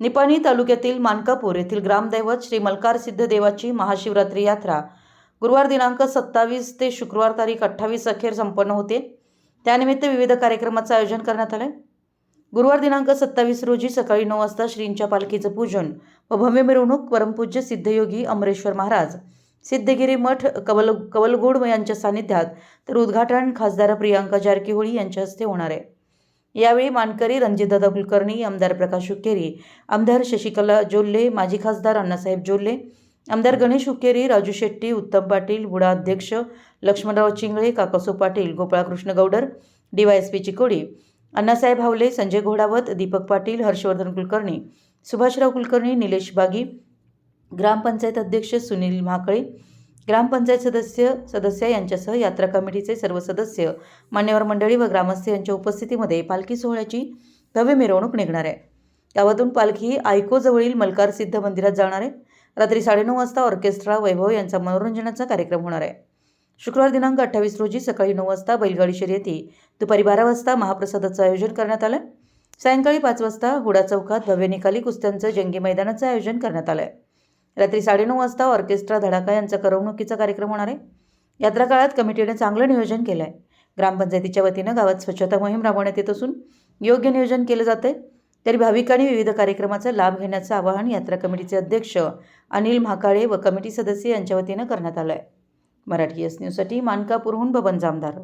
निपाणी तालुक्यातील मानकापूर येथील ग्रामदैवत श्री मल्कार सिद्धदेवाची महाशिवरात्री यात्रा. गुरुवार दिनांक सत्तावीस ते शुक्रवार तारीख अठ्ठावीस अखेर संपन्न होते. त्यानिमित्त विविध कार्यक्रमाचं आयोजन करण्यात आलं. गुरुवार दिनांक सत्तावीस रोजी सकाळी नऊ वाजता श्रींच्या पालखीचं पूजन व भव्य मिरवणूक परमपूज्य सिद्धयोगी अमरेश्वर महाराज सिद्धगिरी मठ कवल कवलगोड यांच्या सानिध्यात तर उद्घाटन खासदार प्रियांका जारकिहोळी यांच्या हस्ते होणार आहे. यावेळी मानकरी रणजितदादा कुलकर्णी आमदार प्रकाश हुक्केरी आमदार शशिकला जोल्ले माजी खासदार अण्णासाहेब जोल्ले आमदार गणेश हुक्केरी राजू शेट्टी उत्तम पाटील बुडा अध्यक्ष लक्ष्मणराव चिंगळे काकासो पाटील गोपाळकृष्ण गौडर डीवायएसपी चिकोडी अण्णासाहेब हावले संजय घोडावत दीपक पाटील हर्षवर्धन कुलकर्णी सुभाषराव कुलकर्णी निलेश बागी ग्रामपंचायत अध्यक्ष सुनील महाकळे ग्रामपंचायत सदस्य सदस्य यांच्यासह यात्रा कमिटीचे सर्व सदस्य मान्यवर मंडळी व ग्रामस्थ यांच्या उपस्थितीमध्ये पालखी सोहळ्याची भव्य मिरवणूक निघणार आहे. गावातून पालखी आयकोजवळील मल्कार सिद्ध मंदिरात जाणार आहे. रात्री साडेनऊ वाजता ऑर्केस्ट्रा वैभव यांचा मनोरंजनाचा कार्यक्रम होणार आहे. शुक्रवार दिनांक अठ्ठावीस रोजी सकाळी नऊ वाजता बैलगाडी शर्यती दुपारी बारा वाजता महाप्रसादाचं आयोजन करण्यात आलं सायंकाळी पाच वाजता हुडा चौकात भव्य निकाली कुस्त्यांचं जंगी मैदानाचं आयोजन करण्यात आलं आहे रात्री साडेनऊ वाजता ऑर्केस्ट्रा धडाका यांचा करमणुकीचा कार्यक्रम होणार आहे. यात्रा काळात कमिटीने चांगलं नियोजन केलं आहे ग्रामपंचायतीच्या वतीनं गावात स्वच्छता मोहीम राबवण्यात येत असून योग्य नियोजन केलं जात आहे तरी भाविकांनी विविध कार्यक्रमाचा लाभ घेण्याचं आवाहन यात्रा कमिटीचे अध्यक्ष अनिल म्हाकाळे व कमिटी सदस्य यांच्या वतीनं करण्यात आलं आहे मराठी एस न्यूजसाठी मानकापूरहून बबन जामदार.